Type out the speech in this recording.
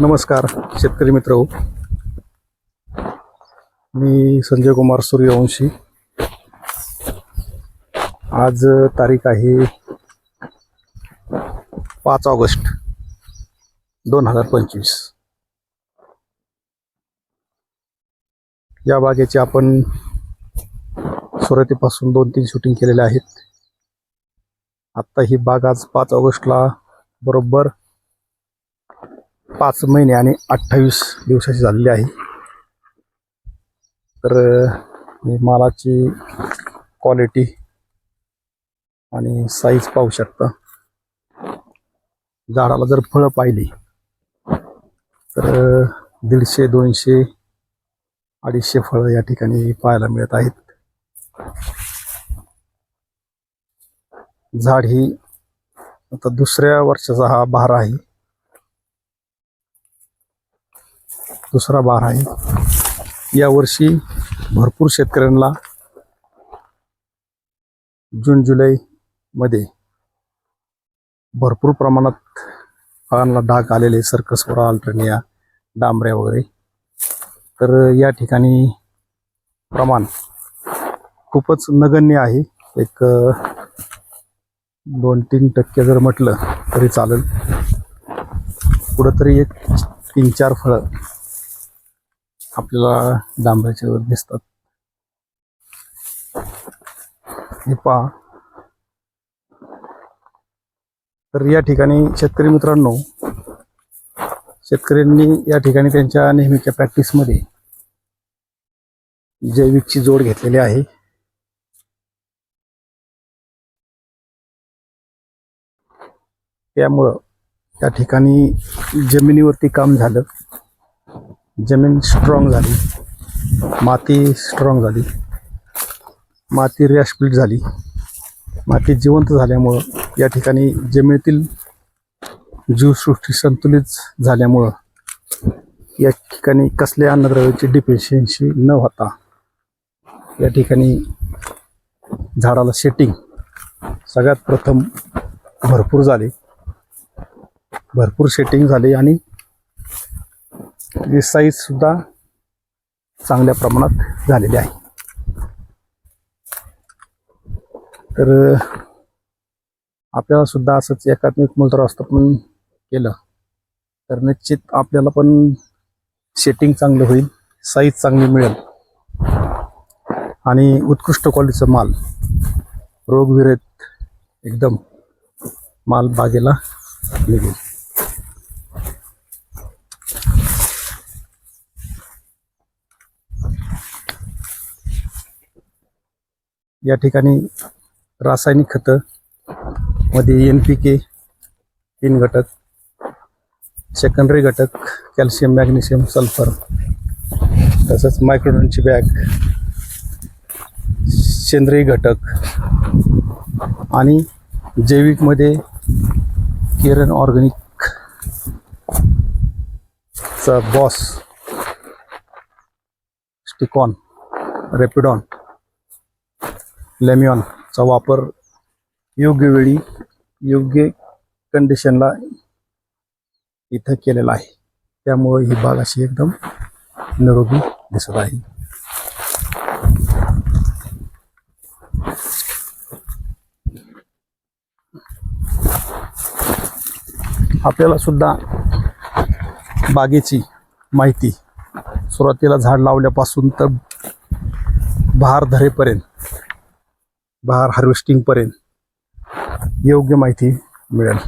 नमस्कार शेतकरी मित्र. हो मी संजय कुमार सूर्यवंशी. आज तारीख आहे पाच ऑगस्ट दोन हजार पंचवीस. या बागेचे आपण सुरुवातीपासून दोन तीन शूटिंग केलेले आहेत. आत्ता ही बाग आज पाच ऑगस्टला बरोबर पाच महिने आणि अठ्ठावीस दिवसाची झालेली आहे. तर मालाची क्वालिटी आणि साईज पाहू शकता. झाडाला जर फळं पाहिली तर दीडशे दोनशे अडीचशे फळं या ठिकाणी पाहायला मिळत आहेत. झाड ही आता दुसऱ्या वर्षाचा हा बहार आहे. दुसरा बार आहे. यावर्षी भरपूर शेतकऱ्यांना जून जुलै मध्ये भरपूर प्रमाणात फळांना डाग आलेले सर्कसवरा अल्टर्निया डांबऱ्या वगैरे. तर या ठिकाणी प्रमाण खूपच नगण्य आहे. एक दोन तीन टक्के जर म्हटलं तरी चालेल. कुठंतरी एक तीन चार फळं आपल्याला डांबराच्या वर दिसतात. हे पहा. तर या ठिकाणी शेतकरी मित्रांनो शेतकऱ्यांनी या ठिकाणी त्यांच्या नेहमीच्या प्रॅक्टिसमध्ये जैविकची जोड घेतलेली आहे. त्यामुळं त्या ठिकाणी जमिनीवरती काम झालं. जमीन स्ट्रॉंग झाली. माती स्ट्रॉंग झाली. माती रॅशपीट झाली. माती जिवंत झाल्यामुळं या ठिकाणी जमिनीतील जीवसृष्टी संतुलित झाल्यामुळं या ठिकाणी कसल्या अन्नद्रव्याची डिफिशियन्सी न होता या ठिकाणी झाडाला सेटिंग सगळ्यात प्रथम भरपूर झाली. भरपूर सेटिंग झाली आणि त्याची साईज सुद्धा चांगल्या प्रमाणात झालेली आहे. तर आपल्याला सुद्धा असंच एकात्मिक मूलद्रवस्थापन केलं तर निश्चित आपल्याला पण सेटिंग चांगलं होईल साईज चांगली मिळेल आणि उत्कृष्ट क्वालिटीचा माल रोगविरहित एकदम माल बागेला निघेल. या ठिकाणी रासायनिक खतं मध्ये एन पी के तीन घटक सेकंडरी घटक कॅल्शियम मॅग्नेशियम सल्फर तसंच मायक्रोडनची बॅग सेंद्रिय घटक आणि जैविकमध्ये केरन ऑर्गॅनिकचा बॉस स्टिकॉन रेपिडॉन. लेमियॉनचा वापर योग्य वेळी योग्य कंडिशनला इथं केलेला आहे. त्यामुळे ही बाग अशी एकदम निरोगी दिसत आहे. आपल्याला सुद्धा बागेची माहिती सुरुवातीला झाड लावल्यापासून तर बहार धरेपर्यंत बहार हार्वेस्टिंगपर्यंत योग्य माहिती मिळेल.